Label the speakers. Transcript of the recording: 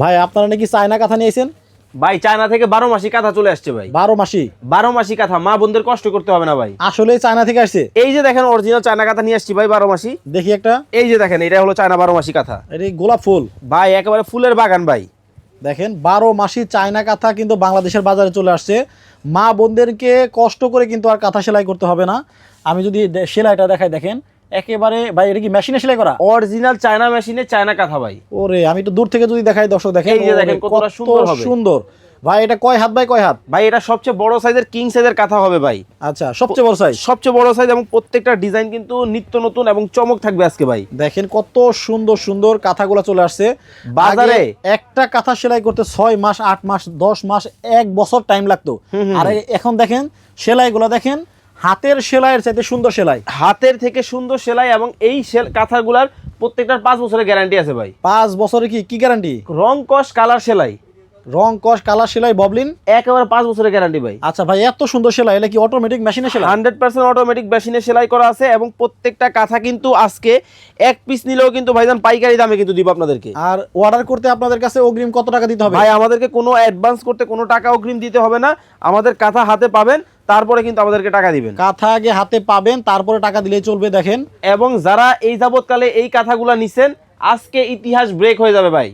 Speaker 1: ভাই আপনারা নাকি চায়না কাঁথা নিয়েছেন
Speaker 2: ভাই চায়না থেকে বারো মাসি কাঁথা চলে আসছে ভাই।
Speaker 1: বারো মাসি?
Speaker 2: বারো মাসি কাঁথা মা বোনদের কষ্ট করতে হবে না ভাই।
Speaker 1: আসলে চায়না থেকে আসছে?
Speaker 2: এই যে দেখেন অরিজিনাল চায়না কাঁথা নিয়ে আসছি ভাই বারো মাসি।
Speaker 1: দেখি একটা।
Speaker 2: এই যে দেখেন এটা হলো চায়না বারো মাসি কাঁথা।
Speaker 1: এটি গোলাপ ফুল?
Speaker 2: ভাই একেবারে ফুলের বাগান ভাই।
Speaker 1: দেখেন বারো মাসি চায়না কাঁথা কিন্তু বাংলাদেশের বাজারে চলে আসছে। মা বোনদেরকে কষ্ট করে কিন্তু আর কাঁথা সেলাই করতে হবে না। আমি যদি সেলাইটা দেখাই দেখেন একেবারে ভাই এটা কি মেশিনে সেলাই করা?
Speaker 2: অরিজিনাল চায়না মেশিনে চায়না কাঁথা ভাই।
Speaker 1: ওরে আমি তো দূর থেকে যদি দেখাই দর্শক দেখেন।
Speaker 2: এই যে দেখেন কতটা
Speaker 1: কত
Speaker 2: সুন্দর হবে।
Speaker 1: সুন্দর। ভাই এটা কয় হাত বাই কয় হাত?
Speaker 2: ভাই এটা সবচেয়ে বড় সাইজের কিং সাইজের কাঁথা হবে ভাই।
Speaker 1: আচ্ছা সবচেয়ে বড় সাইজ
Speaker 2: সবচেয়ে বড় সাইজ এবং প্রত্যেকটা ডিজাইন কিন্তু নিত্য নতুন এবং চমক থাকবে আজকে ভাই।
Speaker 1: দেখেন কত সুন্দর সুন্দর কাঁথাগুলো চলে আসছে।
Speaker 2: বাজারে?
Speaker 1: একটা কাঁথা সেলাই করতে ছয় মাস আট মাস দশ মাস এক বছর টাইম লাগতো। আর এখন দেখেন সেলাইগুলো দেখেন হাতের সেলাইয়ের চাইতে সুন্দর সেলাই।
Speaker 2: হাতের থেকে সুন্দর সেলাই এবং এই কাঁথাগুলার প্রত্যেকটার পাঁচ বছরের গ্যারান্টি আছে ভাই।
Speaker 1: পাঁচ বছরে কি? কি গ্যারান্টি?
Speaker 2: রং কস কালার সেলাই।
Speaker 1: রং কস কালার সেলাই ববলিন?
Speaker 2: একেবারে পাঁচ বছরের গ্যারান্টি ভাই।
Speaker 1: আচ্ছা ভাই এত সুন্দর সেলাই এটা কি অটোমেটিক মেশিনে সেলাই?
Speaker 2: হান্ড্রেড পার্সেন্ট অটোমেটিক মেশিনে সেলাই করা আছে এবং প্রত্যেকটা কাঁথা কিন্তু আজকে এক পিস নিলেও কিন্তু ভাইজান পাইকারি দামে কিন্তু দিব আপনাদেরকে।
Speaker 1: আর অর্ডার করতে আপনাদের কাছে অগ্রিম কত টাকা দিতে হবে?
Speaker 2: ভাই আমাদেরকে কোনো অ্যাডভান্স করতে কোনো টাকা অগ্রিম দিতে হবে না। আমাদের কাঁথা হাতে পাবেন তারপরে কিন্তু আমাদেরকে টাকা দিবেন।
Speaker 1: কাঁথা আগে হাতে পাবেন তারপরে টাকা দিলে চলবে দেখেন।
Speaker 2: এবং যারা এই যাবৎকালে এই কাঁথাগুলা নিছেন আজকে ইতিহাস ব্রেক হয়ে যাবে ভাই।